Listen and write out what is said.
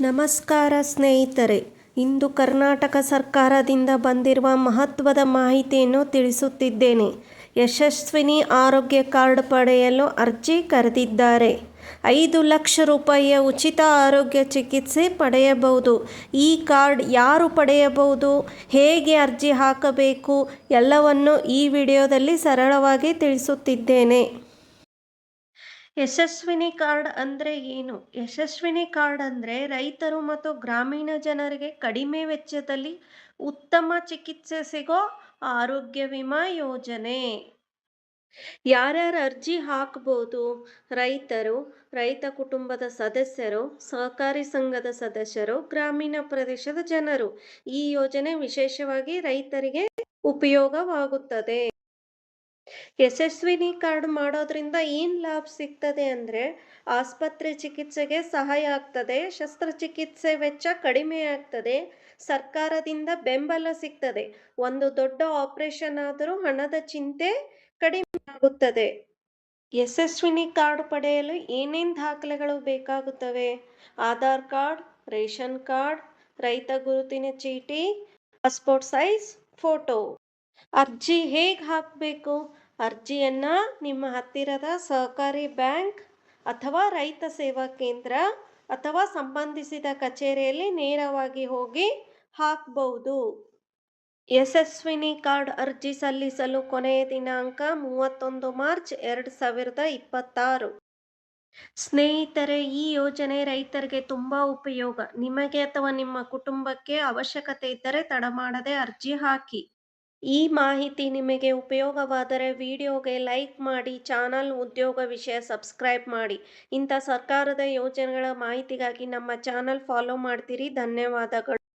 ನಮಸ್ಕಾರ ಸ್ನೇಹಿತರೆ, ಇಂದು ಕರ್ನಾಟಕ ಸರ್ಕಾರದಿಂದ ಬಂದಿರುವ ಮಹತ್ವದ ಮಾಹಿತಿಯನ್ನು ತಿಳಿಸುತ್ತಿದ್ದೇನೆ. ಯಶಸ್ವಿನಿ ಆರೋಗ್ಯ ಕಾರ್ಡ್ ಪಡೆಯಲು ಅರ್ಜಿ ಕರೆದಿದ್ದಾರೆ. ಐದು ಲಕ್ಷ ರೂಪಾಯಿಯ ಉಚಿತ ಆರೋಗ್ಯ ಚಿಕಿತ್ಸೆ ಪಡೆಯಬಹುದು. ಈ ಕಾರ್ಡ್ ಯಾರು ಪಡೆಯಬಹುದು? ಹೇಗೆ ಅರ್ಜಿ ಹಾಕಬೇಕು? ಎಲ್ಲವನ್ನು ಈ ವಿಡಿಯೋದಲ್ಲಿ ಸರಳವಾಗಿ ತಿಳಿಸುತ್ತಿದ್ದೇನೆ. ಯಶಸ್ವಿನಿ ಕಾರ್ಡ್ ಅಂದ್ರೆ ಏನು? ಯಶಸ್ವಿನಿ ಕಾರ್ಡ್ ಅಂದ್ರೆ ರೈತರು ಮತ್ತು ಗ್ರಾಮೀಣ ಜನರಿಗೆ ಕಡಿಮೆ ವೆಚ್ಚದಲ್ಲಿ ಉತ್ತಮ ಚಿಕಿತ್ಸೆ ಸಿಗೋ ಆರೋಗ್ಯ ವಿಮಾ ಯೋಜನೆ. ಯಾರ್ಯಾರು ಅರ್ಜಿ ಹಾಕ್ಬೋದು? ರೈತರು, ರೈತ ಕುಟುಂಬದ ಸದಸ್ಯರು, ಸಹಕಾರಿ ಸಂಘದ ಸದಸ್ಯರು, ಗ್ರಾಮೀಣ ಪ್ರದೇಶದ ಜನರು. ಈ ಯೋಜನೆ ವಿಶೇಷವಾಗಿ ರೈತರಿಗೆ ಉಪಯೋಗವಾಗುತ್ತದೆ. ಯಶಸ್ವಿನಿ ಕಾರ್ಡ್ ಮಾಡೋದ್ರಿಂದ ಏನು ಲಾಭ ಸಿಗ್ತದೆ ಅಂದರೆ ಆಸ್ಪತ್ರೆ ಚಿಕಿತ್ಸೆಗೆ ಸಹಾಯ ಆಗ್ತದೆ, ಶಸ್ತ್ರಚಿಕಿತ್ಸೆ ವೆಚ್ಚ ಕಡಿಮೆ ಆಗ್ತದೆ, ಸರ್ಕಾರದಿಂದ ಬೆಂಬಲ ಸಿಗ್ತದೆ. ಒಂದು ದೊಡ್ಡ ಆಪರೇಷನ್ ಆದರೂ ಹಣದ ಚಿಂತೆ ಕಡಿಮೆ ಆಗುತ್ತದೆ. ಯಶಸ್ವಿನಿ ಕಾರ್ಡ್ ಪಡೆಯಲು ಏನೇನು ದಾಖಲೆಗಳು ಬೇಕಾಗುತ್ತವೆ? ಆಧಾರ್ ಕಾರ್ಡ್, ರೇಷನ್ ಕಾರ್ಡ್, ರೈತ ಗುರುತಿನ ಚೀಟಿ, ಪಾಸ್ಪೋರ್ಟ್ ಸೈಜ್, ಫೋಟೋ. ಅರ್ಜಿ ಹೇಗೆ ಹಾಕಬೇಕು? ಅರ್ಜಿಯನ್ನು ನಿಮ್ಮ ಹತ್ತಿರದ ಸಹಕಾರಿ ಬ್ಯಾಂಕ್ ಅಥವಾ ರೈತ ಸೇವಾ ಕೇಂದ್ರ ಅಥವಾ ಸಂಬಂಧಿಸಿದ ಕಚೇರಿಯಲ್ಲಿ ನೇರವಾಗಿ ಹೋಗಿ ಹಾಕಬಹುದು ಯಶಸ್ವಿನಿ ಕಾರ್ಡ್ ಅರ್ಜಿ ಸಲ್ಲಿಸಲು ಕೊನೆಯ ದಿನಾಂಕ ಮೂವತ್ತೊಂದು ಮಾರ್ಚ್ ಎರಡು ಸಾವಿರದ ಇಪ್ಪತ್ತಾರು. ಸ್ನೇಹಿತರೆ, ಈ ಯೋಜನೆ ರೈತರಿಗೆ ತುಂಬ ಉಪಯೋಗ. ನಿಮಗೆ ಅಥವಾ ನಿಮ್ಮ ಕುಟುಂಬಕ್ಕೆ ಅವಶ್ಯಕತೆ ಇದ್ದರೆ ತಡ ಮಾಡದೆ ಅರ್ಜಿ ಹಾಕಿ. ಈ ಮಾಹಿತಿ ನಿಮಗೆ ಉಪಯೋಗವಾದರೆ ವಿಡಿಯೋಗೆ ಲೈಕ್ ಮಾಡಿ, ಚಾನಲ್ ಉದ್ಯೋಗ ವಿಷಯ ಸಬ್ಸ್ಕ್ರೈಬ್ ಮಾಡಿ. ಇಂಥ ಸರ್ಕಾರದ ಯೋಜನೆಗಳ ಮಾಹಿತಿಗಾಗಿ ನಮ್ಮ ಚಾನಲ್ ಫಾಲೋ ಮಾಡ್ತೀರಿ. ಧನ್ಯವಾದಗಳು.